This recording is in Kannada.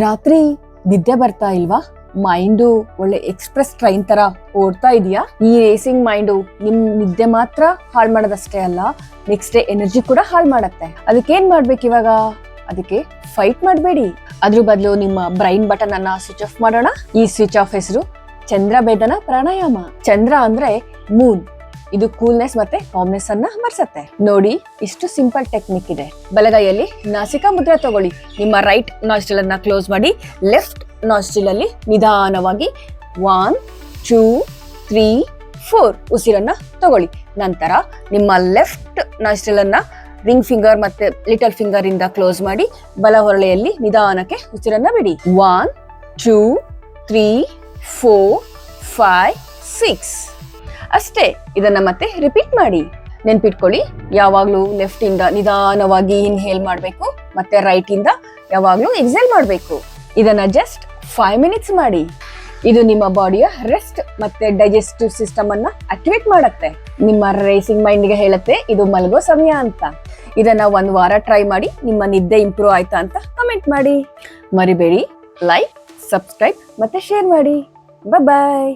ರಾತ್ರಿ ನಿದ್ದೆ ಬರ್ತಾ ಇಲ್ವಾ? ಮೈಂಡು ಒಳ್ಳೆ ಎಕ್ಸ್ಪ್ರೆಸ್ ಟ್ರೈನ್ ತರ ಓಡ್ತಾ ಇದೆಯಾ? ಈ ರೇಸಿಂಗ್ ಮೈಂಡು ನಿಮ್ ನಿದ್ದೆ ಮಾತ್ರ ಹಾಳು ಮಾಡೋದಷ್ಟೇ ಅಲ್ಲ ನೆಕ್ಸ್ಟ್ ಡೇ ಎನರ್ಜಿ ಕೂಡ ಹಾಳು ಮಾಡತ್ತೆ. ಅದಕ್ಕೆ ಏನ್ ಮಾಡ್ಬೇಕು ಇವಾಗ? ಅದಕ್ಕೆ ಫೈಟ್ ಮಾಡಬೇಡಿ. ಅದ್ರ ಬದಲು ನಿಮ್ಮ ಬ್ರೈನ್ ಬಟನ್ ಅನ್ನ ಸ್ವಿಚ್ ಆಫ್ ಮಾಡೋಣ. ಈ ಸ್ವಿಚ್ ಆಫ್ ಹೆಸರು ಚಂದ್ರ ಬೇದನ ಪ್ರಾಣಾಯಾಮ. ಚಂದ್ರ ಅಂದ್ರೆ ಮೂನ್ ಇದು ಕೂಲ್ನೆಸ್ ಮತ್ತೆ ಕಾಮ್ನೆಸ್ ಅನ್ನ ಮರ್ಸತ್ತೆ ನೋಡಿ, ಇಷ್ಟು ಸಿಂಪಲ್ ಟೆಕ್ನಿಕ್ ಇದೆ. ಬಲಗೈಯಲ್ಲಿ ನಾಸಿಕಾ ಮುದ್ರ ತಗೊಳ್ಳಿ. ನಿಮ್ಮ ರೈಟ್ ನಾಸ್ಟಿಲ್ ಅನ್ನ ಕ್ಲೋಸ್ ಮಾಡಿ ಲೆಫ್ಟ್ ನಾಸ್ಟಿಲ್ ಅಲ್ಲಿ ನಿಧಾನವಾಗಿ ಒನ್ ಟೂ ತ್ರೀ ಫೋರ್ ಉಸಿರನ್ನ ತಗೊಳ್ಳಿ. ನಂತರ ನಿಮ್ಮ ಲೆಫ್ಟ್ ನಾಸ್ಟಿಲ್ ಅನ್ನ ರಿಂಗ್ ಫಿಂಗರ್ ಮತ್ತೆ ಲಿಟಲ್ ಫಿಂಗರ್ ಇಂದ ಕ್ಲೋಸ್ ಮಾಡಿ, ಬಲ ಹೊರಳೆಯಲ್ಲಿ ನಿಧಾನಕ್ಕೆ ಉಸಿರನ್ನ ಬಿಡಿ. One two three four five six ಅಷ್ಟೇ, ಇದನ್ನ ಮತ್ತೆ ರಿಪೀಟ್ ಮಾಡಿ. ನೆನ್ಪಿಟ್ಕೊಳ್ಳಿ, ಯಾವಾಗ್ಲೂ ಲೆಫ್ಟ್ ಇಂದ ನಿಧಾನವಾಗಿ ಇನ್ಹೇಲ್ ಮಾಡಬೇಕು, ಮತ್ತೆ ರೈಟ್ ಇಂದ ಯಾವಾಗ್ಲೂ ಎಕ್ಸೇಲ್ ಮಾಡಬೇಕು. ಇದನ್ನ ಜಸ್ಟ್ ಫೈವ್ ಮಿನಿಟ್ಸ್ ಮಾಡಿ. ಇದು ನಿಮ್ಮ ಬಾಡಿಯ ರೆಸ್ಟ್ ಮತ್ತೆ ಡೈಜೆಸ್ಟಿವ್ ಸಿಸ್ಟಮ್ ಅನ್ನ ಆಕ್ಟಿವೇಟ್ ಮಾಡುತ್ತೆ. ನಿಮ್ಮ ರೇಸಿಂಗ್ ಮೈಂಡ್ಗೆ ಹೇಳುತ್ತೆ, ಇದು ಮಲಗೋ ಸಮಯ ಅಂತ. ಇದನ್ನ ಒಂದ್ ವಾರ ಟ್ರೈ ಮಾಡಿ, ನಿಮ್ಮ ನಿದ್ದೆ ಇಂಪ್ರೂವ್ ಆಯ್ತಾ ಅಂತ ಕಮೆಂಟ್ ಮಾಡಿ. ಮರಿಬೇಡಿ ಲೈಕ್ ಸಬ್ಸ್ಕ್ರೈಬ್ ಮತ್ತೆ ಶೇರ್ ಮಾಡಿ. ಬಾಯ್